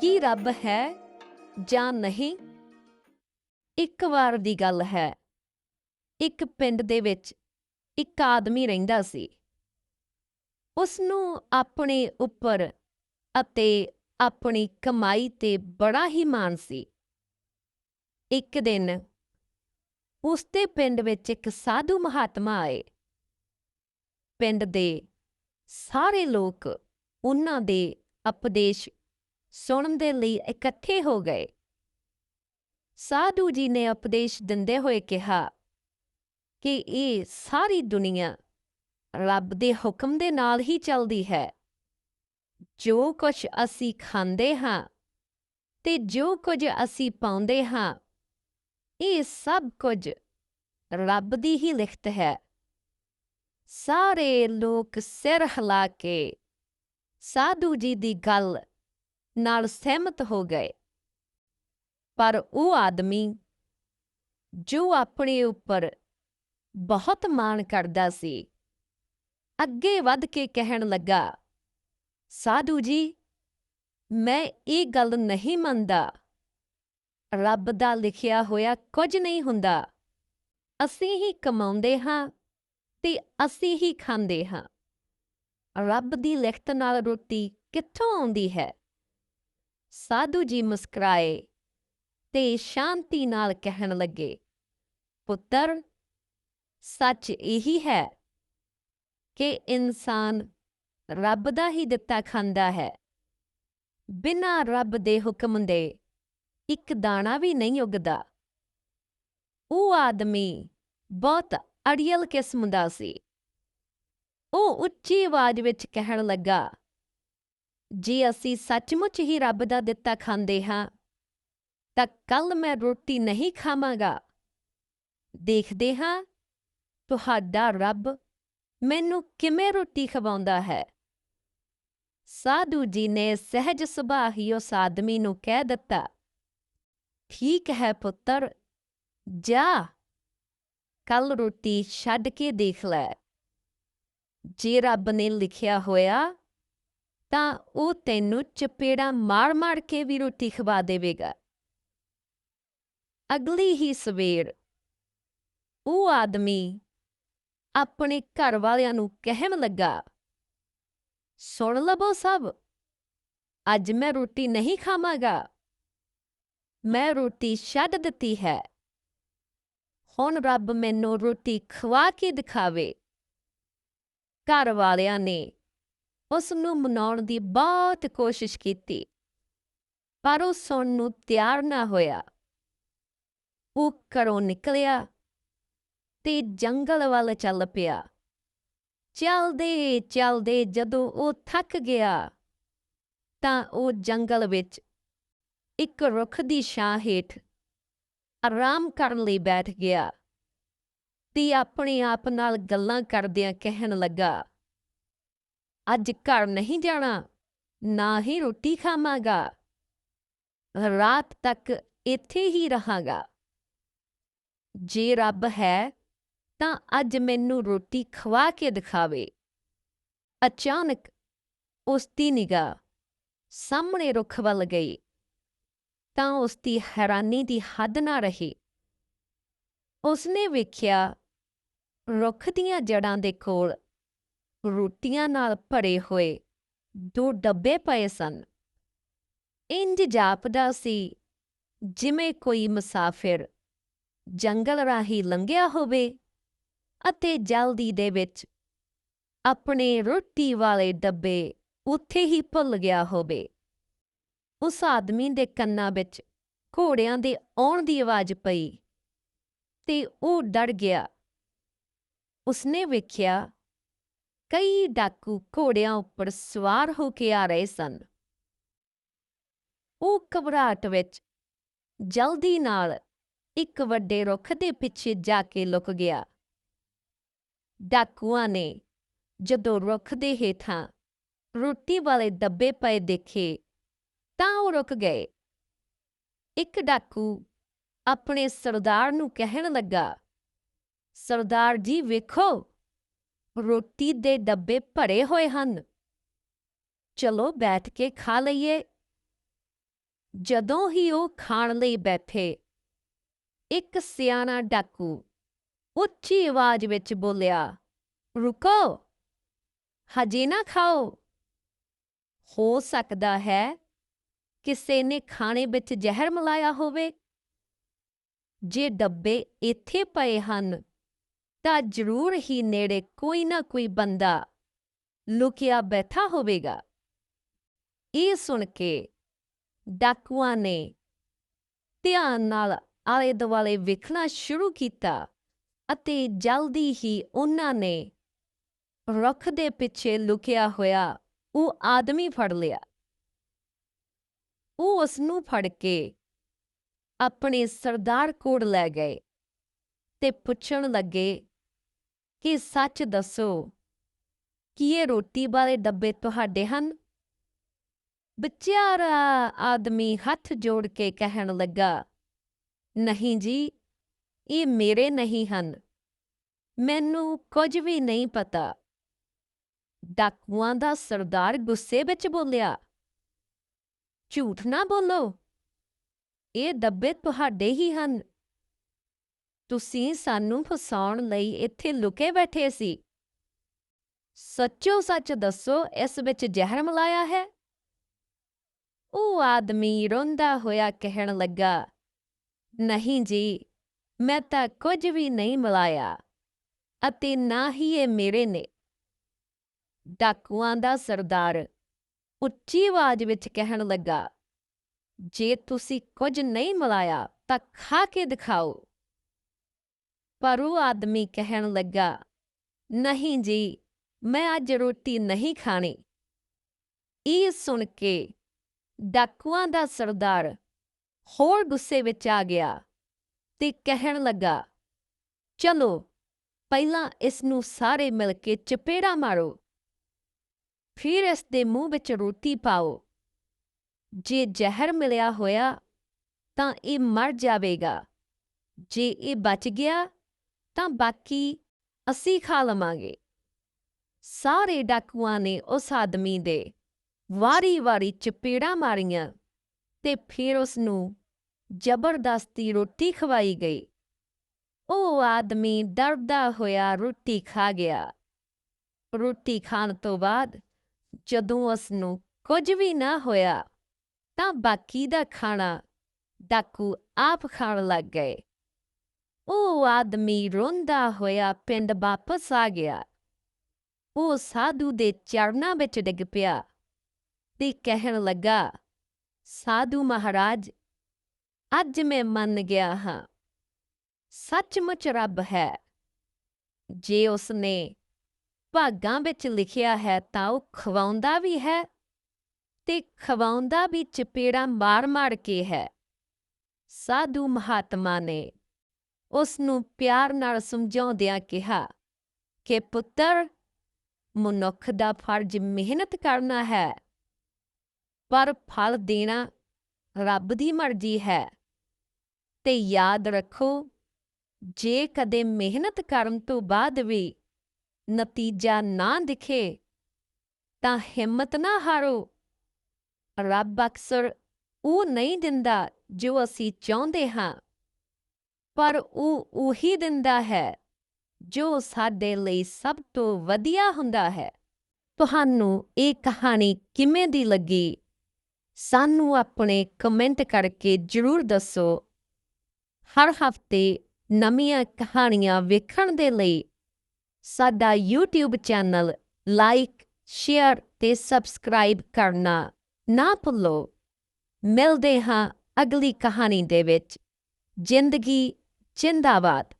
ਕੀ ਰੱਬ ਹੈ ਜਾਂ ਨਹੀਂ? ਇੱਕ ਵਾਰ ਦੀ ਗੱਲ ਹੈ। ਇੱਕ ਪਿੰਡ ਦੇ ਵਿੱਚ ਇੱਕ ਆਦਮੀ ਰਹਿੰਦਾ ਸੀ। ਉਸ ਨੂੰ ਆਪਣੇ ਉੱਪਰ ਅਤੇ ਆਪਣੀ ਕਮਾਈ ਤੇ ਬੜਾ ਹੀ ਮਾਣ ਸੀ। ਇੱਕ ਦਿਨ ਉਸ ਦੇ ਪਿੰਡ ਵਿੱਚ ਇੱਕ ਸਾਧੂ ਮਹਾਤਮਾ ਆਏ। ਪਿੰਡ ਦੇ ਸਾਰੇ ਲੋਕ ਉਹਨਾਂ ਦੇ ਉਪਦੇਸ਼ ਸੁਣਨ ਦੇ ਲਈ ਇਕੱਠੇ ਹੋ ਗਏ। ਸਾਧੂ ਜੀ ਨੇ ਉਪਦੇਸ਼ ਦਿੰਦੇ ਹੋਏ ਕਿਹਾ ਕਿ ਇਹ ਸਾਰੀ ਦੁਨੀਆ ਰੱਬ ਦੇ ਹੁਕਮ ਦੇ ਨਾਲ ਹੀ ਚੱਲਦੀ ਹੈ। ਜੋ ਕੁਝ ਅਸੀਂ ਖਾਂਦੇ ਹਾਂ ਤੇ ਜੋ ਕੁਝ ਅਸੀਂ ਪਾਉਂਦੇ ਹਾਂ, ਇਹ ਸਭ ਕੁਝ ਰੱਬ ਦੀ ਹੀ ਲਿਖਤ ਹੈ। ਸਾਰੇ ਲੋਕ ਸਿਰ ਹਿਲਾ ਕੇ ਸਾਧੂ ਜੀ ਦੀ ਗੱਲ ਨਾਲ ਸਹਿਮਤ ਹੋ ਗਏ। ਪਰ ਉਹ ਆਦਮੀ, ਜੋ ਆਪਣੇ ਉੱਪਰ ਬਹੁਤ ਮਾਣ ਕਰਦਾ ਸੀ, ਅੱਗੇ ਵੱਧ ਕੇ ਕਹਿਣ ਲੱਗਾ, ਸਾਧੂ ਜੀ, ਮੈਂ ਇਹ ਗੱਲ ਨਹੀਂ ਮੰਨਦਾ। ਰੱਬ ਦਾ ਲਿਖਿਆ ਹੋਇਆ ਕੁਝ ਨਹੀਂ ਹੁੰਦਾ। ਅਸੀਂ ਹੀ ਕਮਾਉਂਦੇ ਹਾਂ ਤੇ ਅਸੀਂ ਹੀ ਖਾਂਦੇ ਹਾਂ। ਰੱਬ ਦੀ ਲਿਖਤ ਨਾਲ ਰੋਟੀ ਕਿੱਥੋਂ ਆਉਂਦੀ ਹੈ? ਸਾਧੂ ਜੀ ਮੁਸਕਰਾਏ ਤੇ ਸ਼ਾਂਤੀ ਨਾਲ ਕਹਿਣ ਲੱਗੇ, ਪੁੱਤਰ, ਸੱਚ ਇਹੀ ਹੈ ਕਿ ਇਨਸਾਨ ਰੱਬ ਦਾ ਹੀ ਦਿੱਤਾ ਖਾਂਦਾ ਹੈ। ਬਿਨਾਂ ਰੱਬ ਦੇ ਹੁਕਮ ਦੇ ਇੱਕ ਦਾਣਾ ਵੀ ਨਹੀਂ ਉਗਦਾ। ਉਹ ਆਦਮੀ ਬਹੁਤ ਅੜੀਅਲ ਕਿਸਮ ਦਾ ਸੀ। ਉਹ ਉੱਚੀ ਆਵਾਜ਼ ਵਿੱਚ ਕਹਿਣ ਲੱਗਾ ਜੇ ਅਸੀਂ ਸੱਚਮੁੱਚ ਹੀ ਰੱਬ ਦਾ ਦਿੱਤਾ ਖਾਂਦੇ ਹਾਂ, ਤਾਂ ਕੱਲ ਮੈਂ ਰੋਟੀ ਨਹੀਂ ਖਾਵਾਂਗਾ। ਦੇਖਦੇ ਹਾਂ, ਤੁਹਾਡਾ ਰੱਬ ਮੈਨੂੰ ਕਿਵੇਂ ਰੋਟੀ ਖਵਾਉਂਦਾ ਹੈ। ਸਾਧੂ ਜੀ ਨੇ ਸਹਿਜ ਸੁਭਾਅ ਹੀ ਉਸ ਆਦਮੀ ਨੂੰ ਕਹਿ ਦਿੱਤਾ, ਠੀਕ ਹੈ ਪੁੱਤਰ, ਜਾ ਕੱਲ ਰੋਟੀ ਛੱਡ ਕੇ ਦੇਖ ਲੈ। ਜੇ ਰੱਬ ਨੇ ਲਿਖਿਆ ਹੋਇਆ ਤਾਂ ਉਹ ਤੈਨੂੰ ਚਪੇੜਾ ਮਾਰ-ਮਾਰ ਕੇ ਵੀ ਰੋਟੀ ਖਵਾ ਦੇਵੇਗਾ। ਅਗਲੀ ਹੀ ਸਵੇਰ ਉਹ ਆਦਮੀ ਆਪਣੇ ਘਰ ਵਾਲਿਆਂ ਨੂੰ ਕਹਿਣ ਲੱਗਾ, ਸੁਣ ਲਵੋ ਸਭ, ਅੱਜ ਮੈਂ ਰੋਟੀ ਨਹੀਂ ਖਾਵਾਂਗਾ। ਮੈਂ ਰੋਟੀ ਛੱਡ ਦਿੱਤੀ ਹੈ। ਹੁਣ ਰੱਬ ਮੈਨੂੰ ਰੋਟੀ ਖਵਾ ਕੇ ਦਿਖਾਵੇ। ਘਰ ਵਾਲਿਆਂ ਨੇ ਉਸ ਨੂੰ ਮਨਾਉਣ ਦੀ ਬਹੁਤ ਕੋਸ਼ਿਸ਼ ਕੀਤੀ। ਪਰ ਉਹ ਸੁਣਨ ਨੂੰ ਤਿਆਰ ਨਾ ਹੋਇਆ। ਉਹ ਘਰੋਂ ਨਿਕਲਿਆ ਤੇ ਜੰਗਲ ਵੱਲ ਚੱਲ ਪਿਆ। ਚੱਲਦੇ ਚੱਲਦੇ ਜਦੋਂ ਉਹ ਥੱਕ ਗਿਆ, ਤਾਂ ਉਹ ਜੰਗਲ ਵਿੱਚ ਇੱਕ ਰੁੱਖ ਦੀ ਛਾਂ ਹੇਠ ਆਰਾਮ ਕਰਨ ਲਈ ਬੈਠ ਗਿਆ ਤੇ ਆਪਣੇ ਆਪ ਨਾਲ ਗੱਲਾਂ ਕਰਦਿਆਂ ਕਹਿਣ ਲੱਗਾ ਅੱਜ ਘਰ ਨਹੀਂ ਜਾਣਾ, ਨਾ ਹੀ ਰੋਟੀ ਖਾਵਾਂਗਾ। ਰਾਤ ਤੱਕ ਇੱਥੇ ਹੀ ਰਹਾਂਗਾ। ਜੇ ਰੱਬ ਹੈ, ਤਾਂ ਅੱਜ ਮੈਨੂੰ ਰੋਟੀ ਖਵਾ ਕੇ ਦਿਖਾਵੇ। ਅਚਾਨਕ ਉਸ ਦੀ ਨਿਗਾਹ ਸਾਹਮਣੇ ਰੁੱਖ ਵੱਲ ਗਈ, ਤਾਂ ਉਸ ਦੀ ਹੈਰਾਨੀ ਦੀ ਹੱਦ ਨਾ ਰਹੀ। ਉਸਨੇ ਵੇਖਿਆ ਰੁੱਖ ਦੀਆਂ ਜੜਾਂ ਦੇ ਕੋਲ ਰੋਟੀਆਂ ਨਾਲ ਭਰੇ ਹੋਏ ਦੋ ਡੱਬੇ ਪਏ ਸਨ। ਇੰਜ ਜਾਪਦਾ ਸੀ, ਜਿਵੇਂ ਕੋਈ ਮੁਸਾਫਿਰ ਜੰਗਲ ਰਾਹੀਂ ਲੰਘਿਆ ਹੋਵੇ ਅਤੇ ਜਲਦੀ ਦੇ ਵਿੱਚ ਆਪਣੇ ਰੋਟੀ ਵਾਲੇ ਡੱਬੇ ਉੱਥੇ ਹੀ ਭੁੱਲ ਗਿਆ ਹੋਵੇ। ਉਸ ਆਦਮੀ ਦੇ ਕੰਨਾਂ ਵਿੱਚ ਘੋੜਿਆਂ ਦੇ ਆਉਣ ਦੀ ਆਵਾਜ਼ ਪਈ ਤੇ ਉਹ ਡਰ ਗਿਆ। ਉਸਨੇ ਵੇਖਿਆ ਕਈ ਡਾਕੂ ਘੋੜਿਆਂ ਉੱਪਰ ਸਵਾਰ ਹੋ ਕੇ ਆ ਰਹੇ ਸਨ। ਉਹ ਘਬਰਾਹਟ ਵਿੱਚ ਜਲਦੀ ਨਾਲ ਇੱਕ ਵੱਡੇ ਰੁੱਖ ਦੇ ਪਿੱਛੇ ਜਾ ਕੇ ਲੁਕ ਗਿਆ। ਡਾਕੂਆਂ ਨੇ ਜਦੋਂ ਰੁੱਖ ਦੇ ਹੇਠਾਂ ਰੋਟੀ ਵਾਲੇ ਡੱਬੇ ਪਏ ਦੇਖੇ ਤਾਂ ਉਹ ਰੁਕ ਗਏ। ਇੱਕ ਡਾਕੂ ਆਪਣੇ ਸਰਦਾਰ ਨੂੰ ਕਹਿਣ ਲੱਗਾ, ਸਰਦਾਰ ਜੀ, ਵੇਖੋ ਰੋਟੀ ਦੇ ਡੱਬੇ ਭਰੇ ਹੋਏ ਹਨ। ਚਲੋ ਬੈਠ ਕੇ ਖਾ ਲਈਏ। ਜਦੋਂ ਹੀ ਉਹ ਖਾਣ ਲਈ ਬੈਠੇ, ਇੱਕ ਸਿਆਣਾ ਡਾਕੂ ਉੱਚੀ ਆਵਾਜ਼ ਵਿੱਚ ਬੋਲਿਆ, ਰੁਕੋ, ਹਜੇ ਨਾ ਖਾਓ। ਹੋ ਸਕਦਾ ਹੈ ਕਿਸੇ ਨੇ ਖਾਣੇ ਵਿੱਚ ਜ਼ਹਿਰ ਮਿਲਾਇਆ ਹੋਵੇ। ਜੇ ਡੱਬੇ ਇੱਥੇ ਪਏ ਹਨ ਤਾਂ ਜ਼ਰੂਰ ਹੀ ਨੇੜੇ ਕੋਈ ਨਾ ਕੋਈ ਬੰਦਾ ਲੁਕਿਆ ਬੈਠਾ ਹੋਵੇਗਾ। ਇਹ ਸੁਣ ਕੇ ਡਾਕੂਆਂ ਨੇ ਧਿਆਨ ਨਾਲ ਆਲੇ ਦੁਆਲੇ ਵੇਖਣਾ ਸ਼ੁਰੂ ਕੀਤਾ ਅਤੇ ਜਲਦੀ ਹੀ ਉਹਨਾਂ ਨੇ ਰੁੱਖ ਦੇ ਪਿੱਛੇ ਲੁਕਿਆ ਹੋਇਆ ਉਹ ਆਦਮੀ ਫੜ ਲਿਆ। ਉਹ ਉਸ ਨੂੰ ਫੜ ਕੇ ਆਪਣੇ ਸਰਦਾਰ ਕੋਲ ਲੈ ਗਏ ਤੇ ਪੁੱਛਣ ਲੱਗੇ ਕਿ ਸੱਚ ਦੱਸੋ ਕੀ ਇਹ ਰੋਟੀ ਵਾਲੇ ਡੱਬੇ ਤੁਹਾਡੇ ਹਨ? ਵਿਚਾਰਾ ਆਦਮੀ ਹੱਥ ਜੋੜ ਕੇ ਕਹਿਣ ਲੱਗਾ, ਨਹੀਂ ਜੀ, ਇਹ ਮੇਰੇ ਨਹੀਂ ਹਨ। ਮੈਨੂੰ ਕੁਝ ਵੀ ਨਹੀਂ ਪਤਾ। ਡਾਕੂਆਂ ਦਾ ਸਰਦਾਰ ਗੁੱਸੇ ਵਿੱਚ ਬੋਲਿਆ, ਝੂਠ ਨਾ ਬੋਲੋ। ਇਹ ਡੱਬੇ ਤੁਹਾਡੇ ਹੀ ਹਨ। ਤੁਸੀਂ ਸਾਨੂੰ ਫਸਾਉਣ ਲਈ ਇੱਥੇ ਲੁਕੇ ਬੈਠੇ ਸੀ। ਸੱਚੋ ਸੱਚ ਦੱਸੋ, ਇਸ ਵਿੱਚ ਜ਼ਹਿਰ ਮਿਲਾਇਆ ਹੈ? ਉਹ ਆਦਮੀ ਰੋਂਦਾ ਹੋਇਆ ਕਹਿਣ ਲੱਗਾ, ਨਹੀਂ ਜੀ, ਮੈਂ ਤਾਂ ਕੁਝ ਵੀ ਨਹੀਂ ਮਿਲਾਇਆ, ਅਤੇ ਨਾ ਹੀ ਇਹ ਮੇਰੇ ਨੇ। ਡਾਕੂਆਂ ਦਾ ਸਰਦਾਰ ਉੱਚੀ ਆਵਾਜ਼ ਵਿੱਚ ਕਹਿਣ ਲੱਗਾ, ਜੇ ਤੁਸੀਂ ਕੁਝ ਨਹੀਂ ਮਿਲਾਇਆ, ਤਾਂ ਖਾ ਕੇ ਦਿਖਾਓ। ਪਰ ਉਹ ਆਦਮੀ ਕਹਿਣ ਲੱਗਾ, ਨਹੀਂ ਜੀ, ਮੈਂ ਅੱਜ ਰੋਟੀ ਨਹੀਂ ਖਾਣੀ। ਇਹ ਸੁਣ ਕੇ ਡਾਕੂਆਂ ਦਾ ਸਰਦਾਰ ਹੋਰ ਗੁੱਸੇ ਵਿੱਚ ਆ ਗਿਆ ਤੇ ਕਹਿਣ ਲੱਗਾ, ਚਲੋ, ਪਹਿਲਾਂ ਇਸ ਨੂੰ ਸਾਰੇ ਮਿਲ ਕੇ ਚਪੇੜਾ ਮਾਰੋ। ਫਿਰ ਇਸ ਦੇ ਮੂੰਹ ਵਿੱਚ ਰੋਟੀ ਪਾਓ। ਜੇ ਜ਼ਹਿਰ ਮਿਲਿਆ ਹੋਇਆ ਤਾਂ ਇਹ ਮਰ ਜਾਵੇਗਾ। ਜੇ ਇਹ ਬਚ ਗਿਆ ਤਾਂ ਬਾਕੀ ਅਸੀਂ ਖਾ ਲਵਾਂਗੇ। ਸਾਰੇ ਡਾਕੂਆਂ ਨੇ ਉਸ ਆਦਮੀ ਦੇ ਵਾਰੀ-ਵਾਰੀ ਚਪੇੜਾਂ ਮਾਰੀਆਂ ਤੇ ਫਿਰ ਉਸ ਨੂੰ ਜ਼ਬਰਦਸਤੀ ਰੋਟੀ ਖਵਾਈ ਗਈ। ਉਹ ਆਦਮੀ ਡਰਦਾ ਹੋਇਆ ਰੋਟੀ ਖਾ ਗਿਆ। ਰੋਟੀ ਖਾਣ ਤੋਂ ਬਾਅਦ ਜਦੋਂ ਉਸ ਨੂੰ ਕੁਝ ਵੀ ਨਾ ਹੋਇਆ ਤਾਂ ਬਾਕੀ ਦਾ ਖਾਣਾ ਡਾਕੂ ਆਪ ਖਾਣ ਲੱਗ ਗਏ। ਉਹ ਆਦਮੀ ਰੋਂਦਾ ਹੋਇਆ ਪਿੰਡ ਵਾਪਸ ਆ ਗਿਆ। ਉਹ ਸਾਧੂ ਦੇ ਚਰਨਾਂ ਵਿੱਚ ਡਿੱਗ ਪਿਆ ਤੇ ਕਹਿਣ ਲੱਗਾ, ਸਾਧੂ ਮਹਾਰਾਜ, ਅੱਜ ਮੈਂ ਮੰਨ ਗਿਆ ਹਾਂ। ਸੱਚਮੁੱਚ ਰੱਬ ਹੈ। ਜੇ ਉਸਨੇ ਭਾਗਾਂ ਵਿੱਚ ਲਿਖਿਆ ਹੈ ਤਾਂ ਉਹ ਖਵਾਉਂਦਾ ਵੀ ਹੈ ਤੇ ਖਵਾਉਂਦਾ ਵੀ ਚਪੇੜਾ ਮਾਰ-ਮਾਰ ਕੇ ਹੈ। ਸਾਧੂ ਮਹਾਤਮਾ ਨੇ ਉਸ ਨੂੰ ਪਿਆਰ ਨਾਲ ਸਮਝਾਉਂਦਿਆਂ ਕਿਹਾ ਕਿ ਪੁੱਤਰ, ਮਨੁੱਖ ਦਾ ਫਰਜ਼ ਮਿਹਨਤ ਕਰਨਾ ਹੈ, ਪਰ ਫਲ ਦੇਣਾ ਰੱਬ ਦੀ ਮਰਜ਼ੀ ਹੈ। ਤੇ ਯਾਦ ਰੱਖੋ, ਜੇ ਕਦੇ ਮਿਹਨਤ ਕਰਨ ਤੋਂ ਬਾਅਦ ਵੀ ਨਤੀਜਾ ਨਾ ਦਿਖੇ, ਤਾਂ ਹਿੰਮਤ ਨਾ ਹਾਰੋ। ਰੱਬ ਅਕਸਰ ਉਹ ਨਹੀਂ ਦਿੰਦਾ ਜੋ ਅਸੀਂ ਚਾਹੁੰਦੇ ਹਾਂ। ਪਰ ਉਹ ਉਹੀ ਦਿੰਦਾ ਹੈ, ਜੋ ਸਾਡੇ ਲਈ ਸਭ ਤੋਂ ਵਧੀਆ ਹੁੰਦਾ ਹੈ। ਤੁਹਾਨੂੰ ਇਹ ਕਹਾਣੀ ਕਿਵੇਂ ਦੀ ਲੱਗੀ? ਸਾਨੂੰ ਆਪਣੇ ਕਮੈਂਟ ਕਰਕੇ ਜਰੂਰ ਦੱਸੋ। ਹਰ ਹਫ਼ਤੇ ਨਵੀਆਂ ਕਹਾਣੀਆਂ ਵੇਖਣ ਦੇ ਲਈ ਸਾਡਾ YouTube ਚੈਨਲ ਲਾਈਕ, ਸ਼ੇਅਰ ਤੇ ਸਬਸਕ੍ਰਾਈਬ ਕਰਨਾ ਨਾ ਭੁੱਲੋ। ਮਿਲਦੇ ਹਾਂ ਅਗਲੀ ਕਹਾਣੀ ਦੇ ਵਿੱਚ। ਜ਼ਿੰਦਗੀ ਜਿੰਦਾਬਾਦ।